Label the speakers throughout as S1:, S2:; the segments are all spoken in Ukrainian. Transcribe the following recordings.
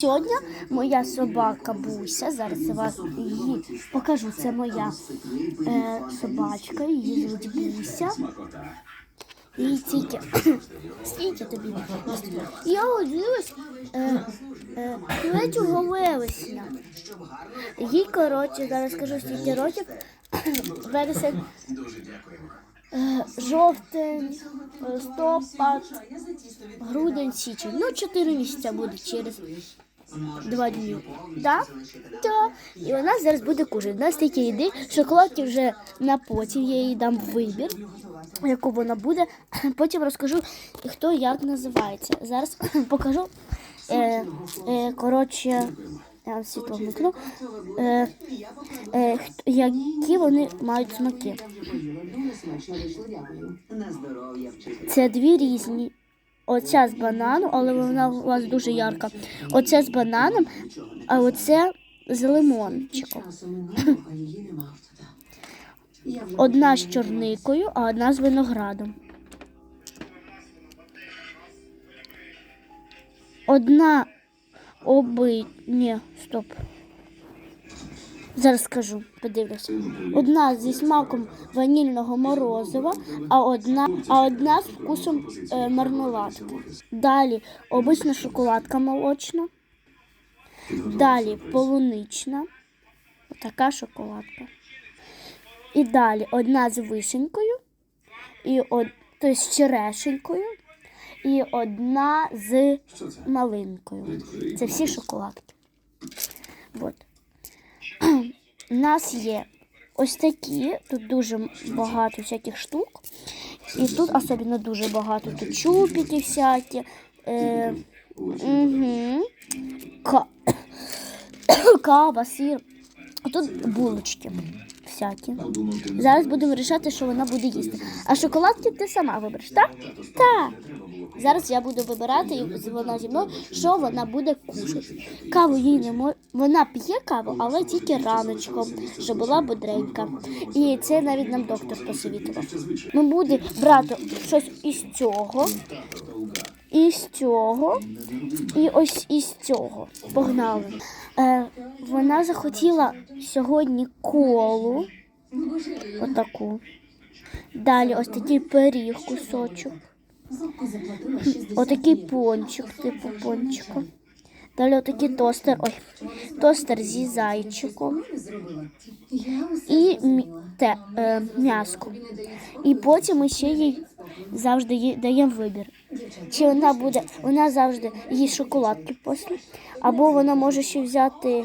S1: Сьогодні моя собака Буся. Зараз я вас її покажу. Це моя е, собачка, її звуть Буся. І тільки скільки тобі? Я оділась е, е, 3 вересня. Їй коротше, зараз скажу скільки років. Вересень, е, жовтень, листопад, грудень, січень. Ну, 4 місяці буде через два дні. Да? Да. І вона зараз буде кушати. У нас такі їди, шоколадки вже на потім, я їй дам вибір, яку вона буде. Потім розкажу, хто як називається. Зараз покажу. Е, е, коротше, я світло вмикну. Е, е, які вони мають смаки. Це дві різні. Оця з бананом, але вона у вас дуже ярка. Оце з бананом, а оце з лимончиком. Одна з чорникою, а одна з виноградом. Одна оби... Ні, стоп. Зараз скажу, подивлюся. Одна зі смаком ванільного морозива, а одна, а одна з вкусом е, мармеладки. Далі обична шоколадка молочна. Далі полунична. Така шоколадка. І далі одна з вишенькою, і од... тобто з черешенькою, і одна з малинкою. Це всі шоколадки. От. У нас є ось такі, тут дуже багато всяких штук. І тут особливо дуже багато. Тут чупіки всякі. Е, угу. Ка... Кава, сир. А тут булочки всякі. Зараз будемо вирішати, що вона буде їсти. А шоколадки ти сама вибереш, так? Так. Зараз я буду вибирати, і вона зі мною, що вона буде кушати. Каву їй не може. Вона п'є каву, але тільки раночком, щоб була бодренька. І це навіть нам доктор посовітував. Ми будемо брати щось із цього, із цього, і ось із цього. Погнали. Е, вона захотіла сьогодні колу. Отаку. Далі ось такий пиріг кусочок. Отакий пончик, типу пончика. Далі отакий тостер. Ой, тостер зі зайчиком. І те, е. І потім ми ще їй завжди їй даємо вибір. Чи вона буде, вона завжди їсть шоколадки після, або вона може ще взяти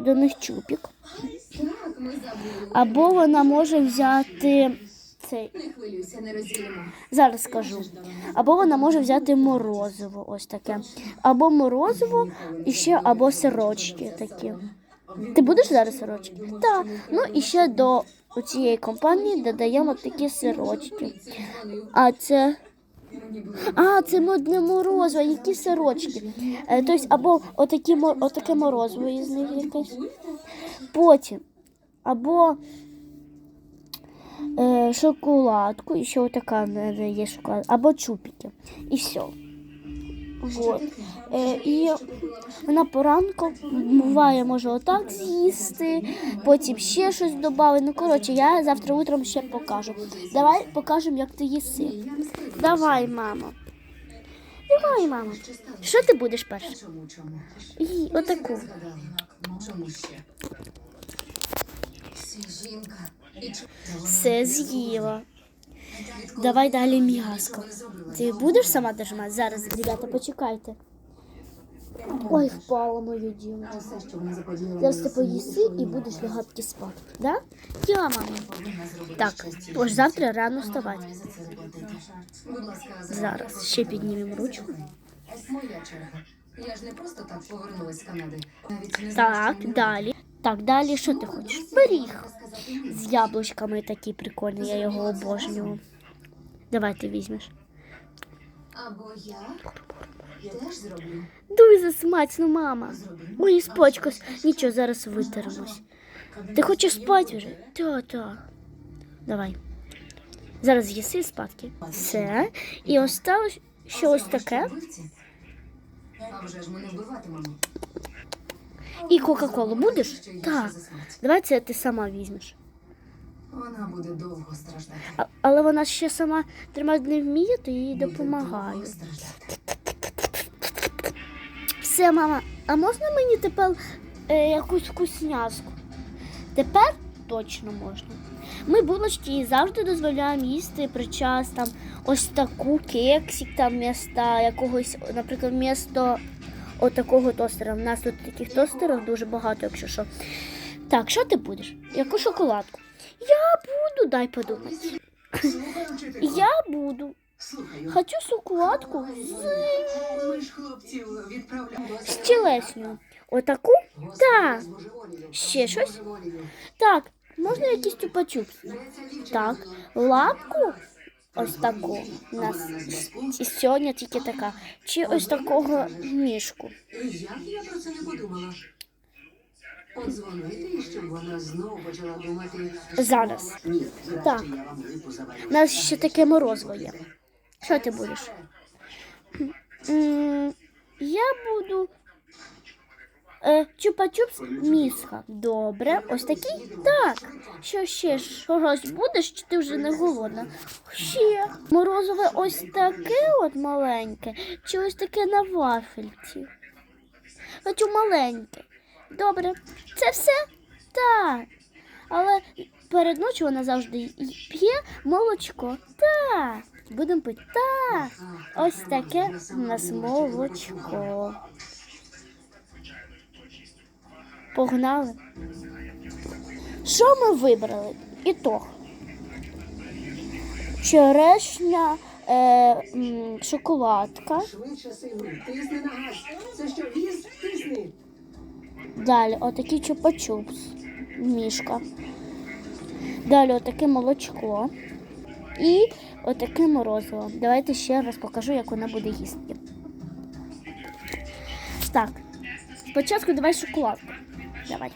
S1: до них чупік, або вона може взяти цей. Зараз скажу. Або вона може взяти морозиво, ось таке. Або морозиво і ще або сирочки такі. Ти будеш зараз сирочки? Так. Ну і ще до цієї компанії додаємо такі сирочки. А це. А, це модне морозиво, які сирочки. Тобто, або отакі, отаке морозиво із них якесь. Потім. Або е, шоколадку, і ще отака є шоколад, або чупики. І все. Вот. Е, і вона поранку буває, може отак з'їсти, потім ще щось додати. Ну, коротше, я завтра утром ще покажу. Давай покажемо, як ти їси. Давай, мамо. Давай, мамо. Що ти будеш
S2: чому?
S1: І отаку. Все з'їла. Давай далі м'яско. Ти будеш сама держати? Зараз, ребята, почекайте. Ой, впало моє діло. Зараз ти поїси і будеш лягати спати. Да? Я, мама. Так, тож завтра рано вставати. Зараз ще піднімемо ручку.
S3: моя черга. Я ж не просто так повернулась з Канади. Навіть не
S1: Так, далі. Так, далі що ти хочеш? Пиріг. З яблучками такий прикольний, я його обожнюю. Давай ти візьмеш.
S3: Або я.
S1: Дуже смачно, мама. Ой, спочкось. Нічого, зараз витеремось. Ти хочеш спати вже? Та, та. Давай. Зараз з'їси спадки. Все. І осталось ще ось таке. І Кока-Колу будеш? Так. Давай це ти сама візьмеш.
S3: Вона буде довго страждати.
S1: А, але вона ще сама тримати не вміє, то їй
S3: Буде
S1: допомагаю. Все, мама, а можна мені тепер е, якусь вкусняшку? Тепер точно можна. Ми булочки завжди дозволяємо їсти при час там ось таку кексик, там міста якогось, наприклад, місто отакого тостера. У нас тут таких тостерів дуже багато, якщо що. Так, що ти будеш? Яку шоколадку? Я буду, дай подумати. Я буду.
S2: Слухаю.
S1: Хочу шоколадку з, з тілесню. Отаку? Так. Ще щось? Так, можна якийсь чупа-чупс? Так, лапку ось таку у нас і сьогодні тільки така. Чи ось такого мішку.
S2: Як я про це не подумала? Подзвонити, щоб вона знову почала думати.
S1: Зараз. Так. У нас ще таке морозиво є. Що ти будеш? Я буду. Е, чупа-чупс міска. Добре, ось такий? Так. Що ще? Щось будеш, чи ти вже не голодна? Ще. Морозове ось таке от маленьке, чи ось таке на вафельці. Хочу маленьке. Добре. Це все? Так. Але перед ночі вона завжди п'є молочко. Так. Будемо пити. Так. Ось таке у нас молочко. Погнали. Що ми вибрали? Ітог. Черешня, е, м, шоколадка.
S2: Це що, віз? Тисни.
S1: Далі отакий чупа-чупс. Мішка. Далі отаке молочко. І отаке морозиво. Давайте ще раз покажу, як вона буде їсти. Так. Спочатку давай шоколадку. Давай.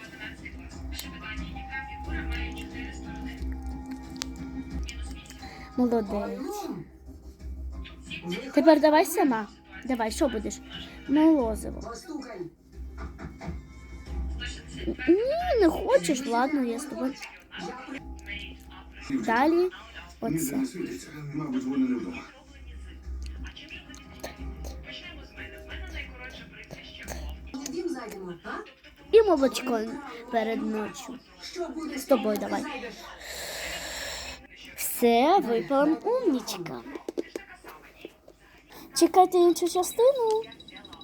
S1: Молодець. Тепер давай сама. Давай, що будеш? Морозиво. Ні, не хочеш, ладно, я з тобою. Далі оце.
S4: Не світиться. Мабуть, вони не вдома.
S2: В дім зайдемо, а?
S1: І молочко перед ночю. З тобою давай. Все, випала умнічка. Чекайте іншу частину.